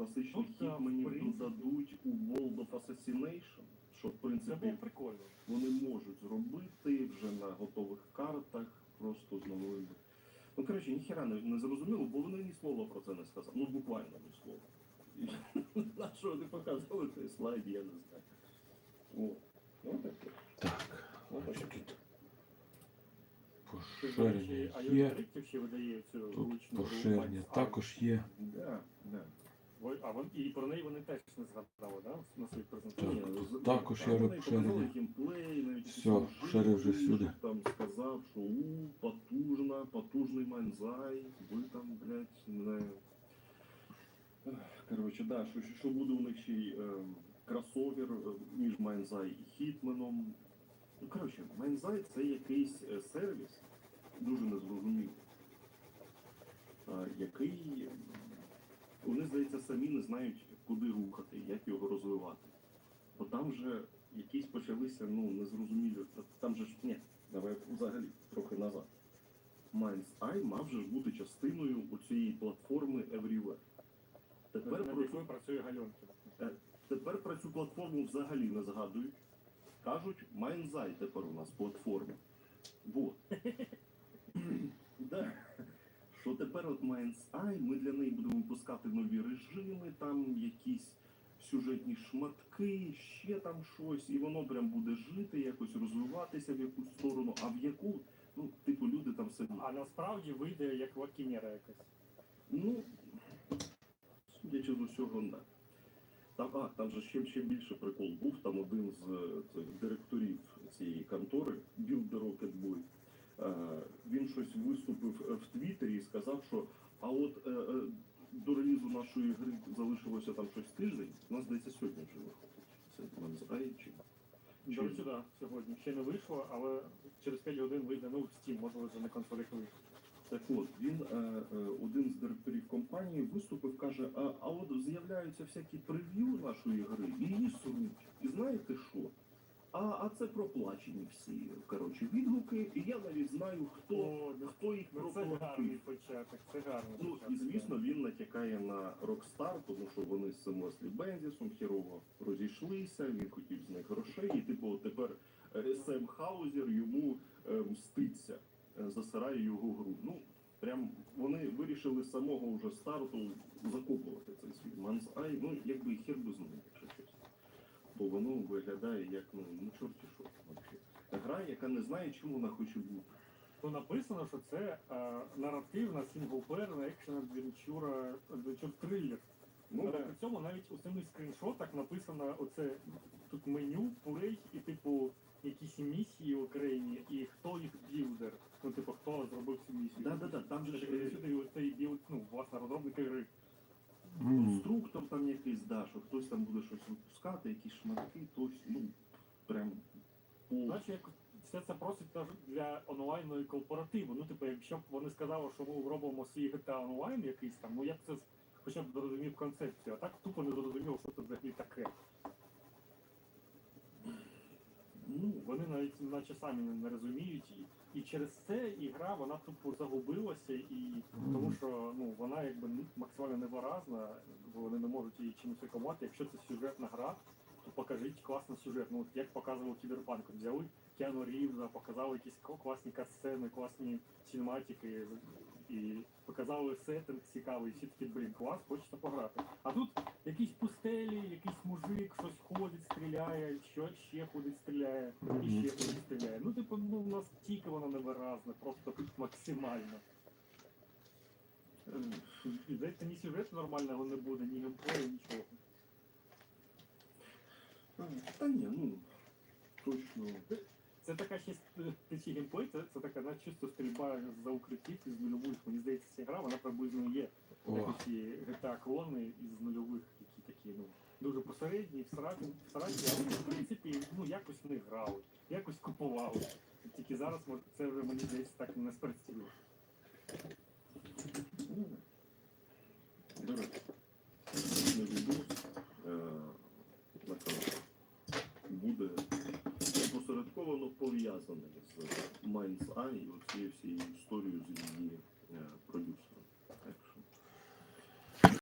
класичний Ну, хід мені в принципі. додадуть у World of Assassination, що в принципі прикольно. вони можуть зробити вже на готових картах, просто з новими. Ну, коротше, ніхіра не, не зрозуміло, бо вони ні слова про це не сказали. Ну, буквально ні слова. І На що вони показали цей слайд, я не знаю. О, ну таке. Так, Ну, тут поширення а є. Ще видає цю Тут поширення також є. А вон, і про неї вони теж не згадали, да? На своїй Так. презентації. З- також розширення. показали геймплей, навіть якісь Всьо, вже всюди. Там сказав, що у, потужна, потужний манзай, ви там, блядь, не знаю. Коротше, да, що, що буде у них ще й е, кросовер е, між Майнзай і Хітменом. Ну, коротше, Майнзай це якийсь е, сервіс, дуже незрозумілий, е, який вони, здається, самі не знають, куди рухати, як його розвивати. Бо там же якісь почалися, ну, незрозумілі. Там же ж, ні, давай взагалі трохи назад. Mind's Eye мав же ж бути частиною цієї платформи Everywhere. Тепер про, якою працює Гальонкін. тепер про цю платформу взагалі не згадують. Кажуть, Mind's тепер у нас платформа. Вот. да. Що тепер от Mind's Eye, ми для неї будемо випускати нові режими, там якісь сюжетні шматки, ще там щось, і воно прям буде жити, якось розвиватися в якусь сторону, а в яку, ну, типу, люди там самі. А насправді вийде як Вакінєра якась. Ну, судячи з усього, не. Там, а, там же ще, ще більше прикол був. Там один з е, цих директорів цієї контори, Build the Rocket Boy, він щось виступив е, в Твіттері і сказав, що а от е, е, до релізу нашої гри залишилося там щось тиждень. У нас здається сьогодні вже виходить. Це Манзрай чи До речі, да, сьогодні. Ще не вийшло, але через 5 годин вийде, ну, в Steam, можливо, вже на консолях вийде. Так от, він е, е, один з директорів компанії виступив, каже: а, а от з'являються всякі прев'ю нашої гри, і її сруть. І знаєте що? А, а це проплачені всі коротше, відгуки, і я навіть знаю, хто, О, ну, хто їх Ну це гарний проплатив. початок, це гарний Ну початок. і звісно, він натякає на Rockstar, тому що вони з цим Леслі Бензісом хірово розійшлися. Він хотів з них грошей, і типу тепер е, Сем Хаузер йому е, мститься, е, засирає його гру. Ну прям вони вирішили з самого вже старту закопувати цей свій Man's Eye, Ну якби і хер би з ним. Бо воно виглядає як ну, ну чорті що взагалі. Гра, яка не знає, чим вона хоче бути. То написано, що це е, наративна сінглплеерна екшен адвенчура адвенчур трилер. Ну, Але при цьому навіть у самих скріншотах написано оце тут меню, плей і типу якісь місії окремі, і хто їх білдер. Ну, типу, хто зробив цю місію. Да, да, да, там же ж Сюди, е, сюди оцей біл, ну, власне, розробник гри. Конструктор там якийсь, да, що хтось там буде щось випускати, якісь шматки, тось, ну, прям Значить як все це просить для для і корпоративу. Ну, типу, якщо б вони сказали, що ми робимо свій GTA онлайн якийсь там, ну я б це хоча б зрозумів концепцію, а так тупо не зрозуміло, що це взагалі таке. Ну, Вони навіть наче самі не, розуміють і, і через це ігра вона тупо загубилася, і тому що ну вона якби максимально невиразна, бо вони не можуть її чимось рекламувати. Якщо це сюжетна гра, покажіть класний сюжет. Ну от як показував Кіберпанк, взяли Кіану Рівза, показали якісь класні катсцени, класні синематики і показали сеттинг цікавий, всі такі, блін, клас, хочеться пограти. А тут якісь пустелі, якийсь мужик щось ходить, стріляє, що ще ходить, стріляє, і ще ходить, стріляє. Ну, типу, ну настільки воно невиразне, просто максимально. е, здається, ні сюжету нормального не буде, ні геймплею, нічого. Та ні, ну, точно. Це така ще течі геймплей, це, це така на чисто стрільба за укриттів із нульових. Мені здається, ця гра вона приблизно є. Як ці GTA клони із нульових, які такі, ну, дуже посередні, всередні, всередні, але в принципі, ну якось не грали, якось купували. Тільки зараз може, це вже мені здається так не спрацює. Ну, До речі, на відос е, на каналі буде опосередковано пов'язане з Майнс Ай і оцією всією історією з її е, продюсером.